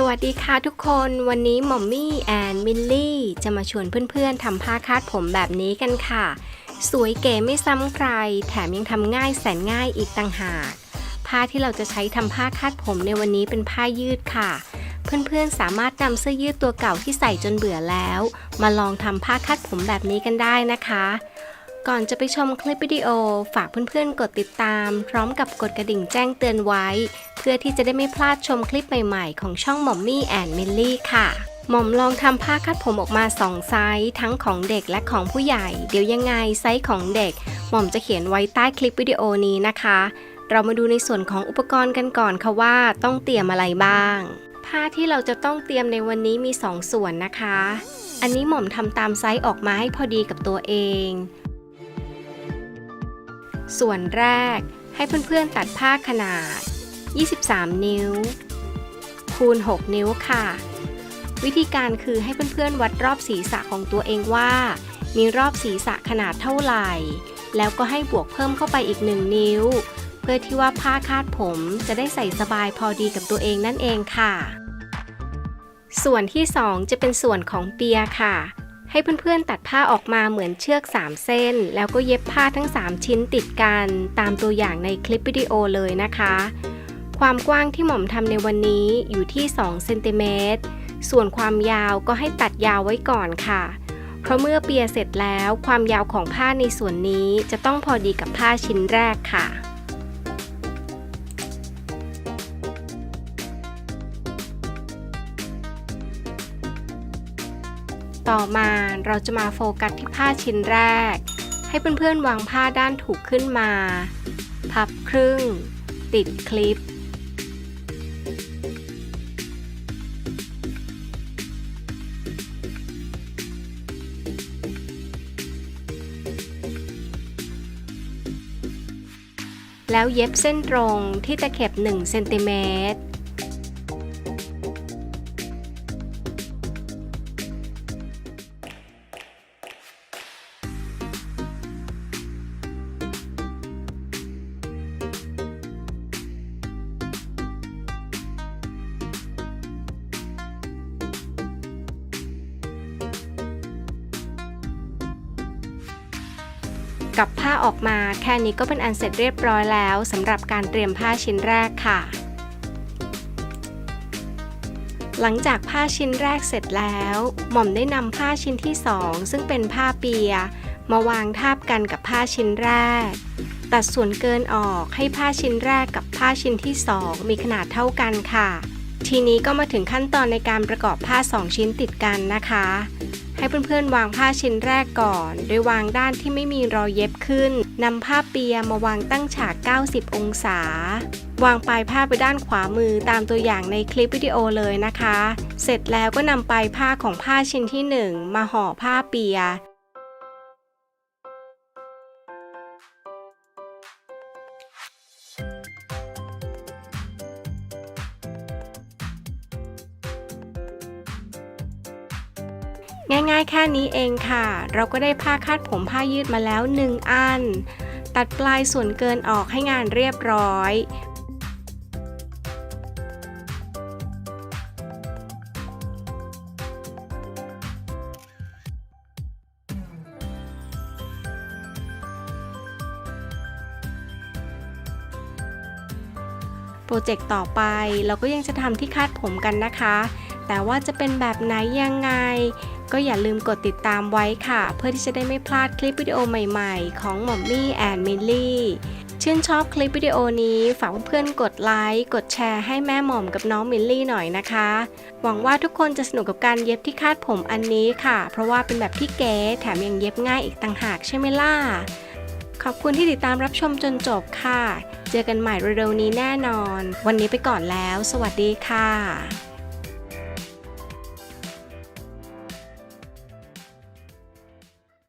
สวัสดีค่ะทุกคนวันนี้หมอมมี่แอนมิลลี่จะมาชวนเพื่อนๆทำผ้าคาดผมแบบนี้กันค่ะ สวยเก๋ไม่ซ้ำใคร แถมยังทำง่ายแสนง่ายอีกต่างหาก ผ้าที่เราจะใช้ทำผ้าคาดผมในวันนี้เป็นผ้ายืดค่ะ เพื่อนๆสามารถนำเสื้อยืดตัวเก่าที่ใส่จนเบื่อแล้ว มาลองทำผ้าคาดผมแบบนี้กันได้นะคะ ก่อนจะไปชมคลิปวิดีโอ ฝากเพื่อนๆ กดติดตาม พร้อมกับกดกระดิ่งแจ้งเตือนไว้ เพื่อที่จะได้ไม่พลาดชมคลิปใหม่ๆ ของช่องหมอมมี่แอนมิลลี่ค่ะ หม่อมลองทำผ้าคาดผมออกมา2ไซส์ทั้งของเด็กและของผู้ใหญ่ เดี๋ยวยังไงไซส์ของเด็ก หม่อมจะเขียนไว้ใต้คลิปวิดีโอนี้นะคะ เรามาดูในส่วนของอุปกรณ์กันก่อนค่ะว่าต้องเตรียมอะไรบ้าง ผ้าที่เราจะต้องเตรียมในวันนี้มี 2ส่วนนะคะ อันนี้หม่อมทำตามไซส์ออกมาให้พอดีกับตัวเอง ส่วนแรกให้เพื่อนๆตัดผ้าขนาด 23 นิ้ว คูณ 6 นิ้วค่ะ วิธีการคือให้เพื่อนๆวัดรอบศีรษะของตัวเองว่า มีรอบศีรษะขนาดเท่าไหร่ แล้วก็ให้บวกเพิ่มเข้าไปอีก 1 นิ้ว เพื่อที่ว่าผ้าคาดผมจะได้ใส่สบายพอดีกับตัวเองนั่นเองค่ะ ส่วนที่ 2 จะเป็นส่วนของเปียค่ะ ให้เพื่อนๆตัดผ้าออกมาเหมือนเชือก 3 เส้น แล้วก็เย็บผ้าทั้ง 3 ชิ้นติดกันตามตัวอย่างในคลิปวิดีโอเลยนะคะ ความกว้างที่หม่อมทำในวันนี้อยู่ที่ 2 เซนติเมตร ส่วนความยาวก็ให้ตัดยาวไว้ก่อนค่ะ เพราะเมื่อเปียเสร็จแล้วความยาวของผ้าในส่วนนี้จะต้องพอดีกับผ้าชิ้นแรกค่ะ ต่อมาเราจะมาโฟกัสที่ผ้าชิ้นแรก ให้เพื่อนๆวางผ้าด้านถูกขึ้นมา พับครึ่ง ติดคลิป แล้วเย็บเส้นตรงที่ตะเข็บ1เซนติเมตร กับผ้าออกมา แค่นี้ก็เป็นอันเสร็จเรียบร้อยแล้วสำหรับการเตรียมผ้าชิ้นแรกค่ะ หลังจากผ้าชิ้นแรกเสร็จแล้ว หม่อมได้นำผ้าชิ้นที่2ซึ่งเป็นผ้าเปีย มาวางทาบกันกับผ้าชิ้นแรก ตัดส่วนเกินออกให้ผ้าชิ้นแรกกับผ้าชิ้นที่2มีขนาดเท่ากันค่ะ ทีนี้ก็มาถึงขั้นตอนในการประกอบผ้า2ชิ้นติดกันนะคะ ให้เพื่อนๆ วางผ้าชิ้นแรกก่อน โดยวางด้านที่ไม่มีรอยเย็บขึ้นนำผ้าเปียมาวางตั้งฉาก 90 องศา วางปลายผ้าไปด้านขวามือตามตัวอย่างในคลิปวิดีโอเลยนะคะ เสร็จแล้วก็นำปลายผ้าของผ้าชิ้นที่ 1 มาห่อผ้าเปีย ง่ายๆ แค่นี้เองค่ะ เราก็ได้ผ้าคาดผมผ้ายืดมาแล้ว 1 อัน ตัดปลายส่วนเกินออกให้งานเรียบร้อยโปรเจกต์ต่อไปเราก็ยังจะทำที่คาดผมกันนะคะ แต่ว่าจะเป็นแบบไหนยังไง ก็อย่าลืมกดติดตามไว้ค่ะ เพื่อที่จะได้ไม่พลาดคลิปวิดีโอใหม่ๆ ของหมอมมี่แอนมิลลี่ชื่นชอบคลิปวิดีโอนี้ฝากเพื่อนกดไลค์กดแชร์ให้แม่หม่อมกับน้องมิลลี่หน่อยนะคะ หวังว่าทุกคนจะสนุกกับการเย็บที่คาดผมอันนี้ค่ะ เพราะว่าเป็นแบบที่เก๋แถมยังเย็บง่ายอีกต่างหากใช่ไหมล่ะขอบคุณที่ติดตามรับชมจนจบค่ะ เจอกันใหม่เร็วๆนี้แน่นอน วันนี้ไปก่อนแล้ว สวัสดีค่ะ